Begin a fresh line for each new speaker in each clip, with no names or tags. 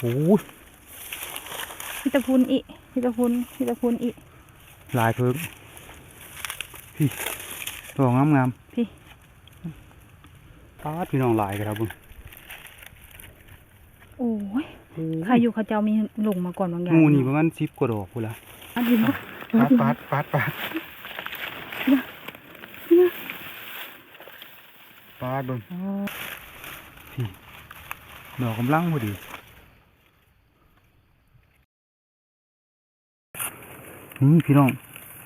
โอ้ย
พี่ตะพุนอีพี่ตะพุนพี่ตะพุนอี
ลายเพิ่งพี่ตัวงามงาม
พี่
ๆป้าดพี่น้องลายกันครับบุญ
โอ้ยใครอยู่เขาเจ้ามีหลงมาก่อนบางอย่าง
งูนี่ประมาณสิบกว่าดอกพูนละ
อันนี้เนาะ
ปาดปาดปาดปาดปาดเบิ่ง
อ๋อ
พี่ดอกกำลังพอดี พี่น้อง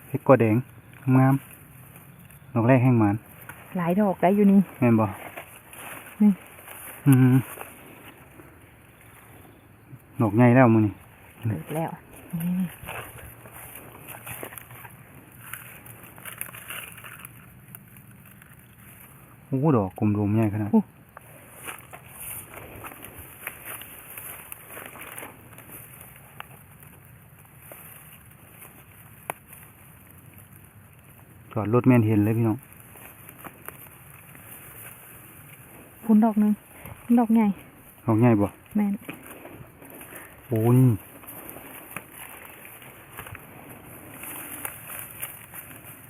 เห็ดกอแดงงามๆดอกแรกแห้งหมัน
หลายดอกได้อยู่นี่
แม่นบ่
นี่
อืมดอกใหญ่แล้วมึงนี่
เกิดแล้วนี่
โอ้ดอกกลมรมใหญ่ขนาด จอดรถแม่นเห็นเลยพี่น้อง
พุนดอกหนึงพุนดอกใหญ่
ดอกใหญ่บ่
แม่น
โอ้นี่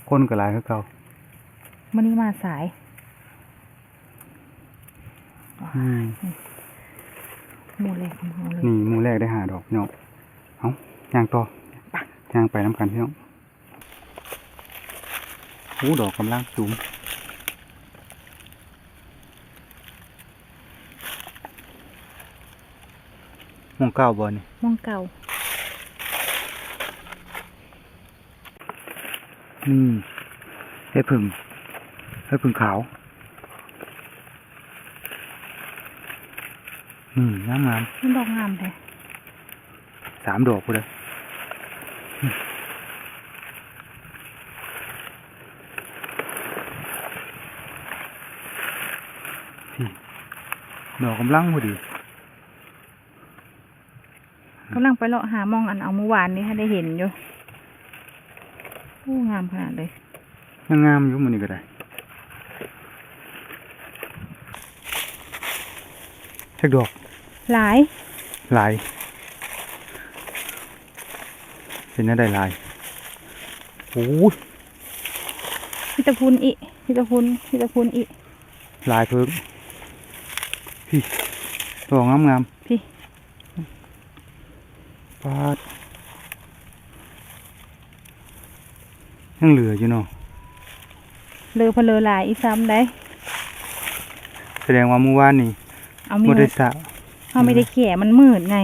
คนก็หลายคือเก่า
มันนี้มาสาย
อืม
หมูเล็กของเราเลย
นี่หมูแรกได้หาดอกพี่น้องเอาย่างต่อย่างไปน้ำกันพี่น้อง โอ้ดอกกำลังสูงมองเก้าบอลนี่
มองเก่า
นี่ให้พึ่งให้พึ่งขาวนี่งามงาม
มันดอกงามแท้
ๆสามดอกพอดีพี่ ดอกกำลังพอดี
กำลังไปเลาะหามองอันเอาเมื่อวานนี้ให้ได้เห็นอยู่โอ้งามขนาดเลย
ยังงามอยู่มันนี่ก็ได้เช็คดอก
หลาย
ลาย เป็นยังได้ลายโอ้ย
พี่ตะพุนอีพี่ตะพุนพี่ตะพุนอี
ลายเพิ่ง พี่ตัวงามงาม
พี่
ๆปาดยังเหลืออยู่เนาะ
เลอเพลอหลายอีซ้ำได้
แสดงว่าเมื่อวานนี่
เอามี
บ่ได้สระ
เขาไม่ได้แก่มันมืดไง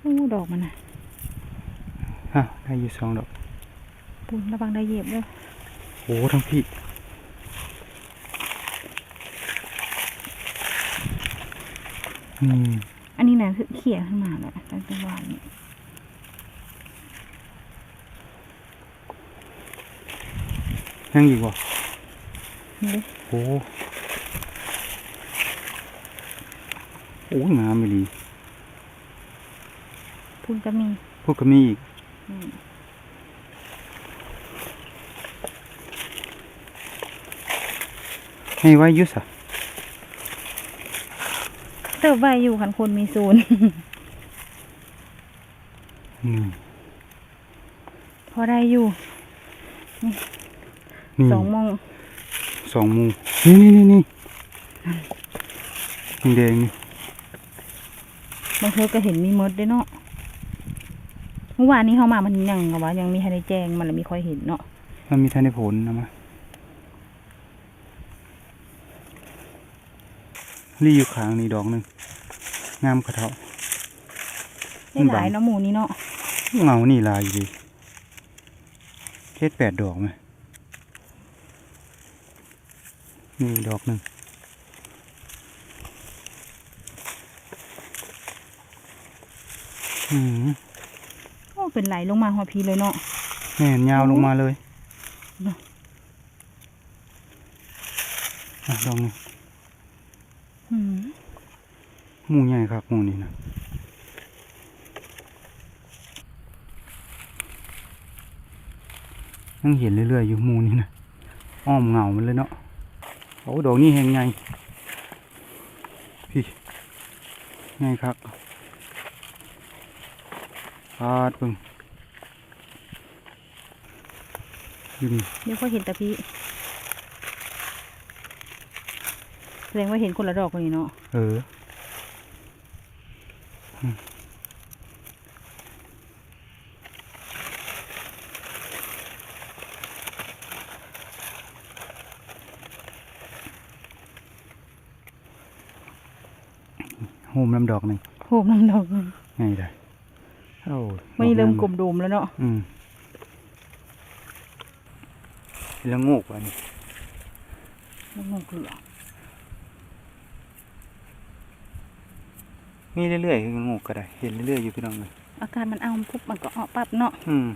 โอ้ดอกมันน่ะ
ฮะได้อยู่สองดอก
ปุนระวังได้เหยียบด้วย
โอ้ทั้งพี่อืม
อันนี้น่ะคือเขี่ยขึ้นมาแล้วตั้งแต่วานนี้
ยังอีกบ่
นี่เด้
โอ้โอ้งามไปดี
ปุนก็มี
พวกก็มีอีก
อืม
ให้ไว้อยุสะ
เติบไว้อยู่คันคนมีศูนย์
อืม
พอได้อยู่
นี่
สองโมง
สองหมูนี่นี่นี่นี่แดงๆนี่
บางเธอก็เห็นมีมดด้วยเนาะเมื่อวานนี้เขามามันยังกับว่ายังมีให้ได้แจ้งมันเลยมีค่อยเห็นเนาะ
มันมีท่านในผลนะมะ รีอยู่ข้างนี่ดอกหนึ่งงามกระเทา
ได้หลายเนาะหมูนี้เนาะ
เงานี่ลายอยู่ดีเจ็ดแปดดอกไหมนี่ดอกหนึ่งอืม
โอ้เป็นไหลลงมาหัวพีเลยเนาะ
แม่นยาวลงมาเลย
เนอะ
อะดอกหนึ่ง
อืม
ห มูใหญ่ครับหมูนี่นะยังเห็นเรื่อยๆอยู่หมูนี่นะอ้อมเงามันเลยเนาะโอ้โอ้ดอกนี้แหงไงพี่ไงครับปาดเบิ่งอยู่นี่
เดี๋ยวก็เห็นแต่พี่แสดงว่าเห็นคนละดอกคนนี้เนาะ
เออ อืมโฮมน้ำดอกหนึ่ง
โหมน้ำดอกหนึ่ง
ไงได้โอ้
วันนี้เริ่ม
ด
กลมโดมแล้วเนาะ
อืมแล้วงกว่ะนี่
มันงงคือหรอ
มีเรื่อยๆคืองกก็ได้ เห็นเรื่อยๆอยู่พี่น้องเลย
อาการมันเอาปุ๊บมันก็ออกปั๊บเนาะ
อืม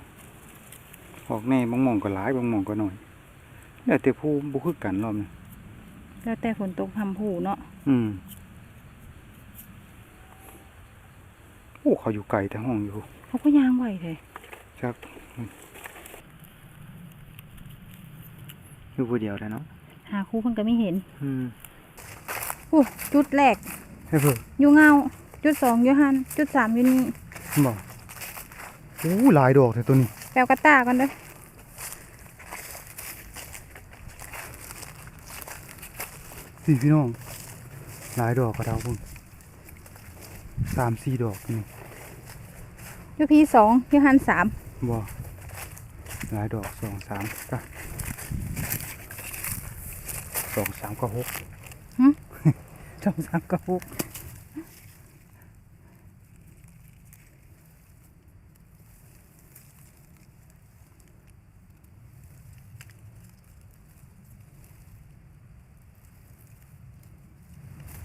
ออกแน่บางหมองก็หลายบางหมองก็น้อยแล้วแต่ผู้บุคือกันรอบนี้
แล้วแต่ฝนตกทำผูเนาะ
อืมโอ้เขาอยู่ไกลแต่ห้องอยู่
เขาก็ย่างไหวเลย
จักอยู่ผู้เดียวแต่เนาะ
หาคู่เพิ่นก็ไม่เห็น
อืม
อู้จุดแรก
ให้เพิ่ง
อยู่เงา จุดสองอยู่หันจุดสามอยู่นี่
บอกโอ้หลายดอกแต่ตัวนี้
แปลกระตากันเด้อ
สี่พี่น้อง หลายดอกกระเดาพุ่นสามสี่ดอกนี่
อยู่พี่สองอยู่หันสาม
บ่หลายดอกสองสามก็สองสามก็หก
สองสามกระปุก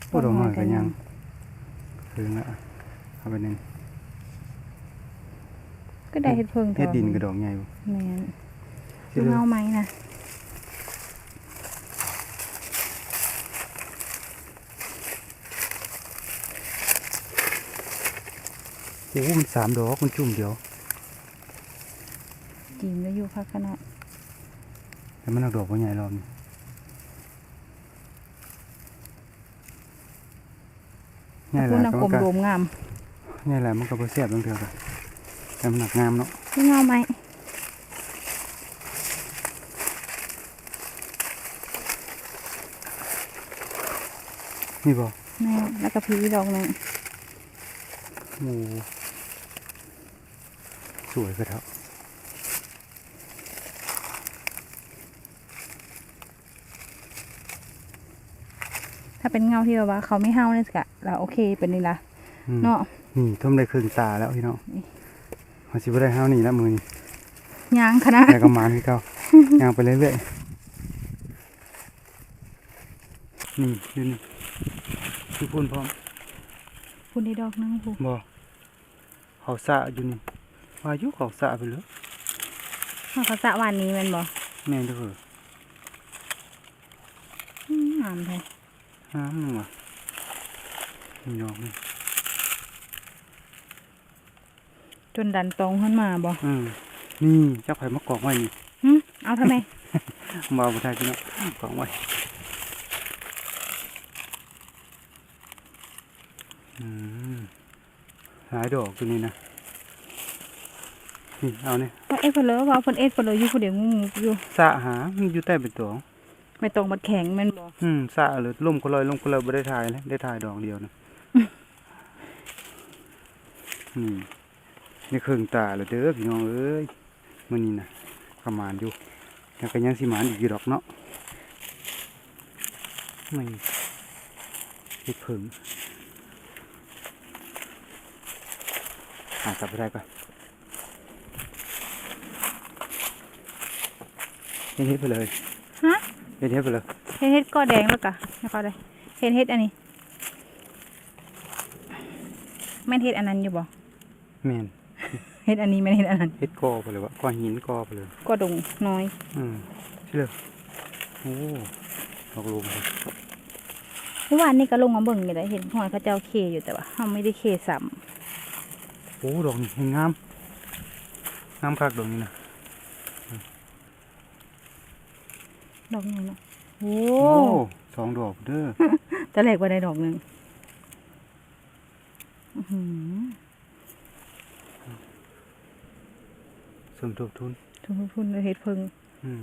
โอ้ดอกน้อยก็ยังถึงละเอาไปหนึ่ง
ก็ได้เห็ดเพิ่ง
เฮ็ดดินกระดอกใหญ่บ่
แม่น
สิ
อยู่
เลย
เงาไหมนะ
โอ้มันสามดอกมันจุ่มเดียว
จีมแล้วอยู่พักขนาด
แต่มันเอาดอกบ่ใหญ่รอบนี้ ใหญ่ห
คุ
ลา
ณ
ย
เอา
ก็
กล
มัน
ม
ก็
โดมงาม
ใหญ่หลายมันก็บ่แซ่บบางเทื่อก็แต่มันหนักงามเนาะ
อยู่เงาไหม
นี่บ่
แม่นแล้วก็พีดอกหนึ่ง
โอ้สวยกระเทา
ถ้าเป็นเงาที่แบบว่า เขาไม่เห่าเนี่ยสิกะเราโอเคเป็นนี่ละ
อืม
เนาะ
นี่ทมได้ครึ่งตาแล้วพี่น้อง
นี่
มันสิบ่ได้ห้าวนี่แล้วมือนี่
ยางขนาด
แต่ก็มานให้เขาย่างไปเรื่อยๆนี่อยู่นี่คือพูนพร้อม
คุณได้ดอกหนึงผู
บ่เขาสะอยู่นี่ว่าอยู่เขาสะไปเลย
เขาสะวันนี้แมันบอก
แม่นเด้อ
งามเลย
ห้ามนึงว่ะนี่ดอกนี่
จนดันตรงขึ้นมาบอก
อืมนี่เจ้าไผ่มากอกไว้นี่
หึเอาทำไม
มาบ่ได้พี่น้องกอกไว้อืมหลายดอกตัวนี้นะนี่เอาเนี่ย
ว่าเอ็ดเพนเลอว่าเพิ่นเอ็ดเพนเลออยู่ผู้เดียวงูอยู่
สะหามันอยู่ใต้เป็นตัว
ไม่ตรงบัดแข็งแมันบอก
อืมสะเลยล่มก็ลอยล่มก็ลอยบ่ได้ถ่ายเลยได้ถ่ายดอกเดียวนะอืมนี่ครึ่งตาแล้วเด้อพี่น้องเอ้ยมื้อนี้นะประมาณอยู่ยังก็ยังสิหมานอีกอยู่ดอกเนาะไม่เฮ็ดเพิ่งหากลับไปได้ก่อนเฮ็ดเฮ็ดไปเลย
ฮะ
เฮ็ดเฮ็ดไปเลย
เฮ็ดเฮ็ดก็แดงแล้วกะแล้วก็ได้เฮ็ดเฮ็ดอันนี้แม่นเฮ็ดอันนั้นอยู่บ่
แม่น
เฮ็ดอันนี้แม่นเฮ็ดอันนั้น
เฮ็ดกอไปเลยวะก้อนหินกอไปเลย
ก็ดงน้อย
อืมใช่เลยโอ้ดอกลมเลย
เมื่อวานนี่ก็ลงมาเบิ่งอยู่ได้เห็นหอยเขาเจ้าเคอยู่แต่ว่าเฮาไม่ได้เคซ้ำ
โอ้ดอกนี่งามงามคักดอกนี้นะ
ดอกนี้เนาะโอ้
โอ้สองดอกเด้อ
แต่แรกว่าได้ดอกหนึ่งอื้อหือ
สมทบทุน
ทุนทุนเฮ็ดเพิง
อืม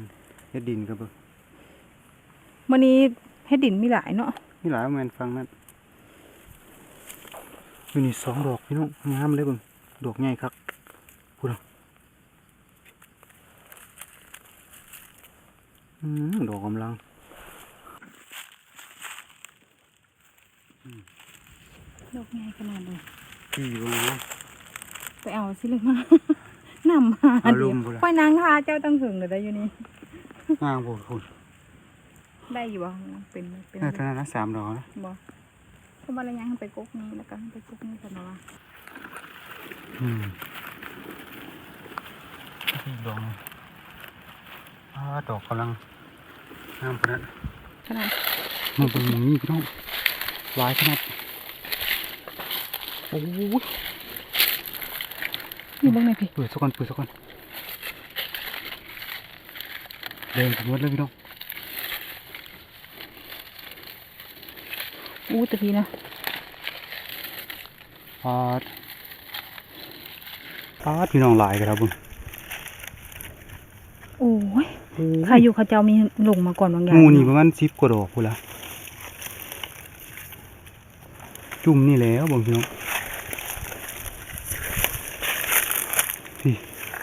เฮ็ดดินก็เบิ่ง
มื้อนี้เฮ็ดดินมีหลายเนาะ
มีหลายแม่นฟังนั่นอยู่นี่สองดอกพี่น้องงามเลยเบิ่งดอกใหญ่คักพูดเอาอืม ดอกกำลัง
ดอกใหญ่ขนาดเลย
พี่เบิ่งเนาะ
ไปเอาสิเลยมานำมา
เอา
เดี๋
ลุ
ยว
มพุ่นล่ะ
ค่อยนางทาเจ้าตั้งถึงเลยได้อยู่นี่
งามโพดคุณ
ได้อยู่บ่เป็นเป็น
น่าจะนั้นนะสามดอกนะ
บ่เพราะว่าระยะให้ไปกกนี้แล้วก็ให้ไปกกนี้กันเนาะ
อืมอีกดอกหนึ่งอ่าดอกกำลัง งามขนาด
ขนาด
มันเป็นอย่างนี้พี่น้องหลายขนาดโอ้ย
อยู่เบ้างไหนพี่
เปิดสักก่อนเปิดสักก่อนเดินถึงวัดเลยพี่น้อง
อู้แต่พี่นะ
ปาดปาดพี่น้องหลายกันครับบุญ
โอ้ย ใครอยู่เขาเจ้ามีลงมาก่อนบางอย่าง
งูนี่ประมาณสิบกว่าดอกพูนละจุ่มนี่แล้วบางพี่น้องพี่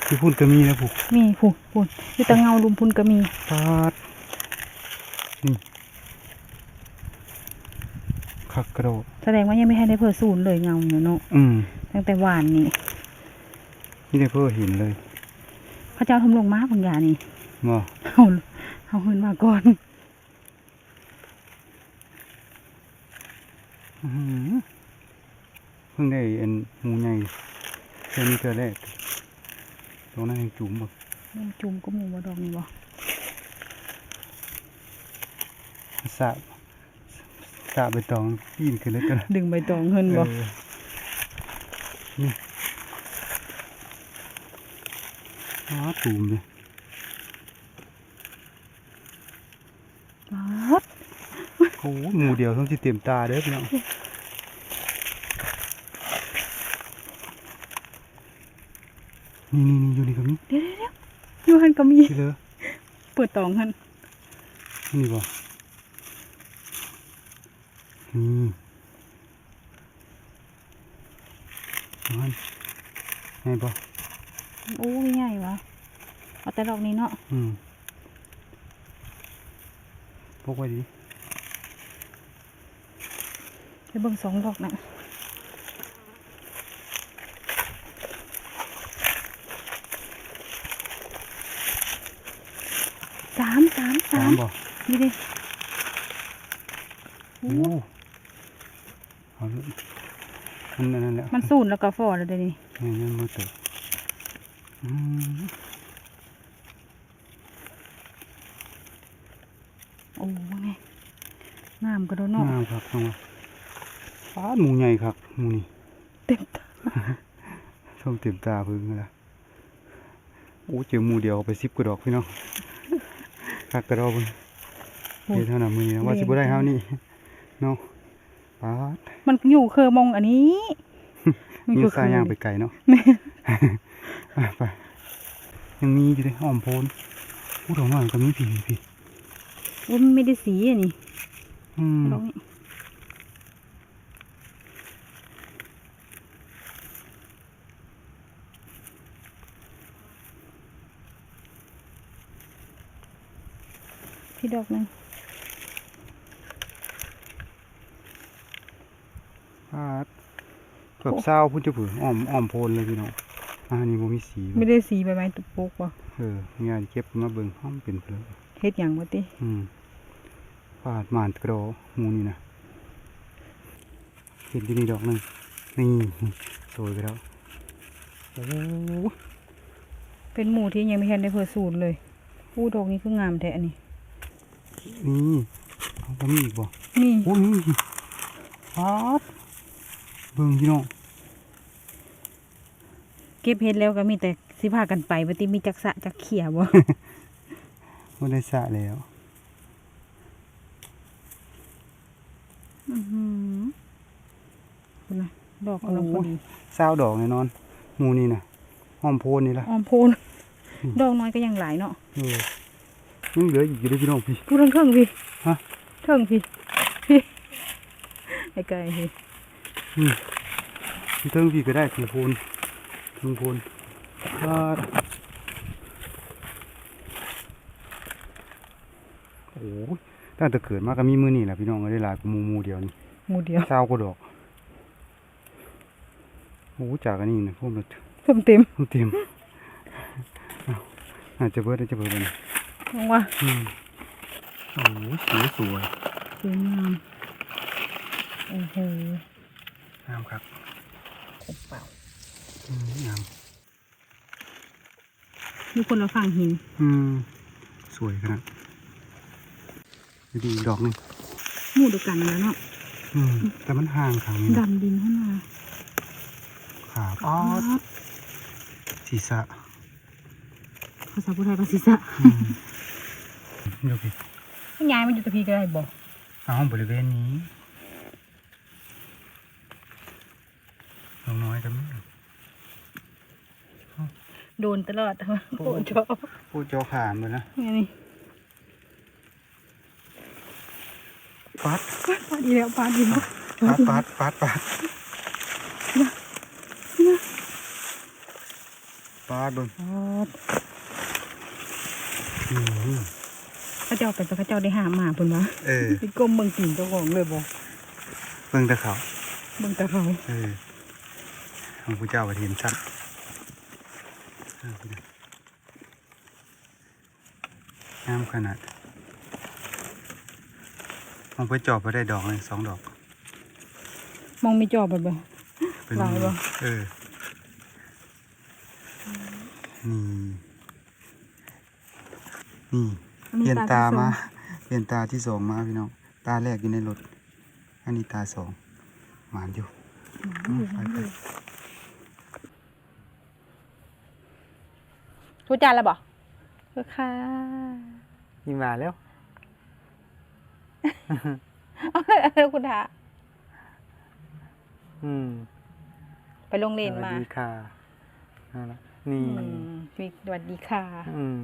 พี่พุ่นก็มีนะผู้
มีผู้ผู้อยู่แตะเงาลุมพุนก็มี
ปาดนี่คักกระโดด
แสดงว่ายังไม่ให้ได้เพิ่ศูนย์เลยเงาเนาะเนาะ
อืม
ตั้งแต่วานนี่
นี่ได้เพื่อเห็นเลย
พระเจ้าทำลงมาบางอย่างนี่
บ่
เอาเอาขึ้นมาก่อน
อื้อหือเพิ่งได้อันหมูใหญ่เพิ่งมีเจอแรกตรงนั้นยังจุ่มบ่
มันจุ่มก็หมูบ่ดอกนี่บ่
สะสะไปตองปีนขึ้นเลยกัน
ดึงใบตองเฮินบ่
เออนี่อ๋อตุ่มเลย
ป๊าด
โอ้โหหมูเดียวต้องสิเต็มตาเด้อพี่น้องนี่นี่นี่อยู่นี่กับนี่
เดี๋ยวเดี๋ยวเดี๋ยวอยู่หันก็มี
ที่เลย
เปิดตองหัน
นี่บ่นี่เอาหันไงบ่
โอ้ยง่ายวะเอาแต่ดอกนี้เนาะ
อืมพกไว้ดิ
ไปเบิ่งสองดอกน่ะสามสามสา
สาม
ม
บ่
นี่ดิ
โอ้เอาละมันนั่นแหละ
มันสูนแล้วก็ฟอแล้วเดี๋ยวนี้
นี่นี่มือเตะอืม
โอ้ว่าไงงามกระโดดเนาะ
งามครับน้องว่า ฟ้าหมูใหญ่ครับหมูนี่
เต็มตา
ช่องเต็มตาเพิ่งละโอ้เจอหมูเดียวเอาไปสิบกระดอกพี่น้องคักกระดอกเพิ่ง
โอ้
เดี๋ยวเท่านั้นมือนี้นะว่า
แดง
สิบ่ได้เท่านี้เนาะป้าด
มันอยู่เคอมองอันนี้
มือ
คือ
ซ้ายย่างไป
เคอ
ไกลเนาะอะไปยังมีอยู่เลยอ้อมโพนพูดออกมาก็มีผีผี
อุ้ยมันไม่ได้สีอะนี่
อืม
ดอกนี้พี่ดอกหนึง
ปาดเกือบเศร้าพุ่นจะผืออ้อมอ้อมโพนเลยพี่น้องอ่านี่บ่มีสี
ไม่ได้สีใบไม้ตุกปุกว่ะ
เอองานเก็บมาเบิ่งห้อมเป็นเพลอ
เฮ็ดหยังวะติ
อืมปาดหมานกระโดหมูนี่นะเห็นที่นี่ดอกหนึงนี่สวยไปแล้วโอ้โห
เป็นหมู่ที่ยังไม่เห็นได้เผื่อสูตรเลยอู้ดอกนี้คืองามแท้อัน นี้
นี่เอาบ่มีอีกบ่
นี่
โอ้ยนี่ปาดเบิ่งพี่น้อง
เก็บเฮ็ดแล้วก็มีแต่สิพากันไปบ่ติมีจักษะจักเขียบ่
บ่ได้สระแล้ว
อือหือคุณนะดอกกำลังพอดี
ซาวดอกแน่นอนหมูนี่นะหอมโพนนี่ละ
ออมโพนดอกน้อยก็ยังหลายเนาะ
เออ ยังเหลืออีกอยู่เด้วยพี่น้องพี่
พูดเรื่องเครื่องพี่
ฮะ
เครื่องพี่พี่ไอ้ไก่พี่
พี่เทิงพี่ก็ได้ถึงโพนถึงโพนก็โอ้ยตั้งแต่เกิดมาก็มีมือนี่แหละพี่น้องก็ได้หลายกว่าหมูหมูเดียวนี่
หมูเดียว
ซาวก็ดอกโอ้จากอันนี้นะพวกมัน
เพิ่มเต็ม
เต็มอ้าวอาจจะเบิดอาจจะเบิดเลยนะ
มองว่า
อืมโอ้ยสวยสวย
สวยงามโอ้โห
งามครับ
ครบเปล่า
อืมงาม
มีคนเราฝั่งหิน
อืม สวยขนาดดูดีอีกดอกหนึ่ง
หมู่เดียวกันแล้วเนาะ
อืม แต่มันห่างขังนี่นะ
ดำดินขึ้นมา
ขาป๊อดศีรษะ
ภาษาพุทธไทยภาษีสะ
อืม เดี๋ยวพี่
ย้ายมาอยู่ตะพีก็ได้บอก
เอาบริเวณนี้ลงน้อยกันมั้ง
โดนตลอดโอ้ชอบ
พูดจอขามเลยนะ
นี่
ปัด
ปาดีแล้วปาดีแล้ว
ปัดปัดปัดปัดปัดเบนอืม
พระเจ้าเป็นพระเจ้าได้หามาเพิ่นวะ
เออ
ไปก้มเบิ่งตีนเจ้าของเลยบ่
เบิ่งแต่เขา
เบิ่งแต่เขา
เออของผู้เจ้าประเทียนชัดงามขนาดมองไปจอบไปได้ดอกเลยสองดอก
มองไม่จอบเบ่บ่
เป็น
หลายบ่
เออนี่นี่
อั
เปลี่ยนตา
ที่สอง
มา เปลี่ยนตาที่สองมาพี่น้อง ตาแรกอยู่ในรถ อันนี้ตาสองหวานอยู่อืมไปไป
รู้จานแล้วบ่เออค่ะ
ยิ้มหวานแล้ว
เอาเลยเอาเลยคุณทา
อืม
ไปโรงเรียนมา
สวัสดีค่ะนั่นละ นี่
อืมมีสวัสดีค่ะ
อืม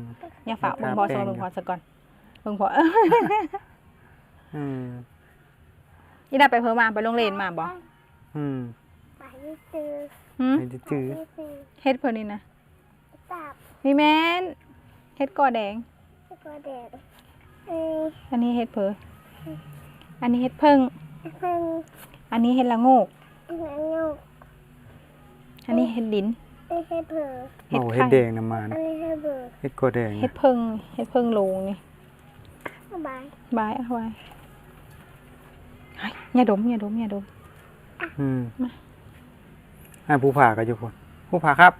อย่าฝาก
ครั
เบิ่
บ
งพอส
แป้ง
เบิ่งพอ
ครับ
ซะก่อนเบิ่งพอ
อืม
อีดาไปเพิ่มมาไปโรงเรียนมาบ่
อืม
ไปซื้อ
หืม
ไม่ได้จื้อ
ไปซื้อ
เฮ็ดเพิ่นนี่นะ
ตับ
นี่แม่นเฮ็ดกอแดง
แล้วก็เด็กเอ้ย
อันนี้เฮ็ดเพออันนี้เฮ็ดเพิ่ง
เพิ่ง
อันนี้เฮ็ดละโงก
เงินยก
อันนี้เฮ็ดดิน
เอ้ยให้เผื่อ
เฮ็ด
โอ้
ไข่
เฮ็ดแดงน้ำมัน
เอ้ยให้เบื่อ
เฮ็ดโกแดง
เฮ็ดเพิ่งเฮ็ดเพิ่งโลงนี่
สบาย
บายเอาไว้เฮ้ยอย่าดมอย่าดมอย่าดม
อืม
มา
อ่าผู้ผ่าก็อยู่คนผู้ผ่าครับ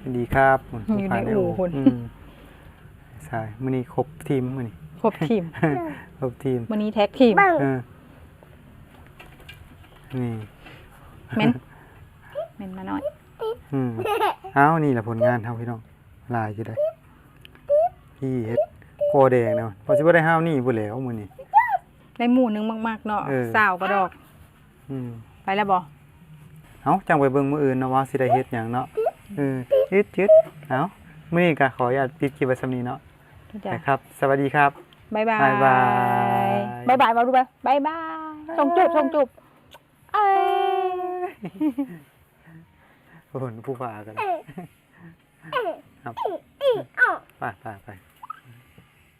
สวัสดีครับ
อยู่ในอู่คน
อืมใช่มื้อนี้ครบทีมมื้อนี้
ครบทีม
ครบทีม
วันนี้แท็กทีม
บัง
เออนี่
เม่นเม่นมาหน่อย
อืมเอ้านี่แหละผลงานเฮาพี่น้องลายอยู่ได้พี่เฮ็ดโกแดงเนาะพอสิบ่ได้ห้าวนี่บ่แล้วมื้อนี้
ได้หมู่หนึงมากๆเนาะ
เออ
สาวกระดอก
อืม
ไปแล้วบ่
เอ้าจังไปเบิ่งมื้ออื่นเนาะว่าสิได้เฮ็ดหยังเนาะเออยึดยึดเอ้ามื้อนี้ก็ขออนุญาตปิดคลิปไว้ส่ำนี้เนาะ
ทุกอย่าง
นะครับ สวัสดีครับ
บายบาย
บ๊ายบาย
บายบายมาดูไปบายบายส่งจุบส่งจุบเอ้ย
โอ้โหผู้ฝ่ากันครับไปไปไป